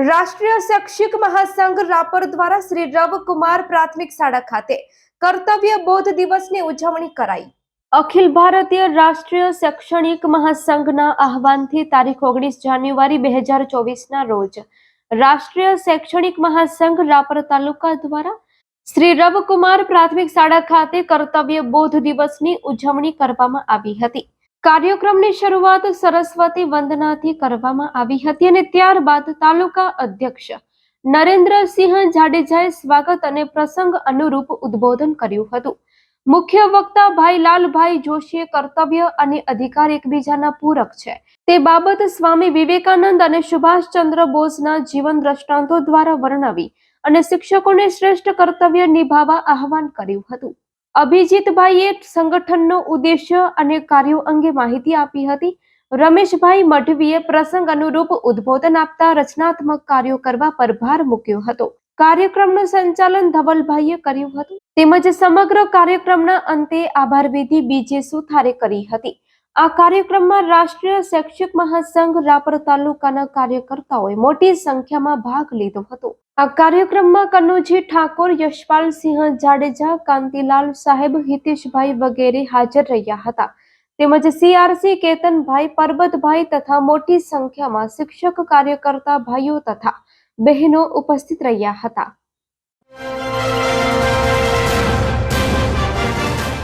રાષ્ટ્રીય શૈક્ષિક મહાસંઘ રાપર દ્વારા શ્રી રવકુમાર પ્રાથમિક શાળા ખાતે કર્તવ્ય બોધ દિવસની ઉજવણી કરાઈ. અખિલ ભારતીય રાષ્ટ્રીય શૈક્ષણિક મહાસંઘના આહવાનથી તારીખ ઓગણીસ જાન્યુઆરી બે હજાર ચોવીસના રોજ રાષ્ટ્રીય શૈક્ષણિક મહાસંઘ રાપર તાલુકા દ્વારા શ્રી રવકુમાર પ્રાથમિક શાળા ખાતે કર્તવ્ય બોધ દિવસની ઉજવણી કરવામાં આવી હતી. કાર્યક્રમની શરૂઆત સરસ્વતી વંદનાથી કરવામાં આવી હતી અને ત્યારબાદ તાલુકા અધ્યક્ષ નરેન્દ્રસિંહ જાડેજાએ સ્વાગત અને પ્રસંગ અનુરૂપ ઉદ્બોધન કર્યું હતું. મુખ્ય વક્તા ભાઈ લાલભાઈ જોશીએ કર્તવ્ય અને અધિકાર એકબીજાના પૂરક છે. તે બાબત સ્વામી વિવેકાનંદ અને સુભાષચંદ્ર બોઝના જીવન દ્રષ્ટાંતો દ્વારા વર્ણવી અને શિક્ષકોને શ્રેષ્ઠ કર્તવ્ય નિભાવવા આહવાન કર્યું હતું. અભિજીતભાઈએ સંગઠનનો ઉદ્દેશ્ય અને કાર્યો અંગે માહિતી આપી હતી. રમેશભાઈ મઢવીએ પ્રસંગ અનુરૂપ ઉદ્બોધન આપતા રચનાત્મક કાર્યો કરવા પર ભાર મૂક્યો હતો. કાર્યક્રમનું સંચાલન ધવલભાઈએ કર્યું હતું. તેમજ સમગ્ર કાર્યક્રમના અંતે આભાર વિધિ બીજે સુથારે કરી હતી. આ કાર્યક્રમમાં રાષ્ટ્રીય શૈક્ષિક મહાસંઘ રાપર તાલુકાના કાર્યકર્તાઓએ મોટી સંખ્યામાં ભાગ લીધો હતો. આ કાર્યક્રમમાં કનુજી ઠાકોર યશપાલસિંહ જાડેજા, કાંતિલાલ સાહેબ, હિતેશભાઈ વગેરે હાજર રહ્યા હતા. તેમજ સીઆરસી કેતનભાઈ, પરબતભાઈ તથા મોટી સંખ્યામાં શિક્ષક, કાર્યકર્તા ભાઈઓ તથા બહેનો ઉપસ્થિત રહ્યા હતા.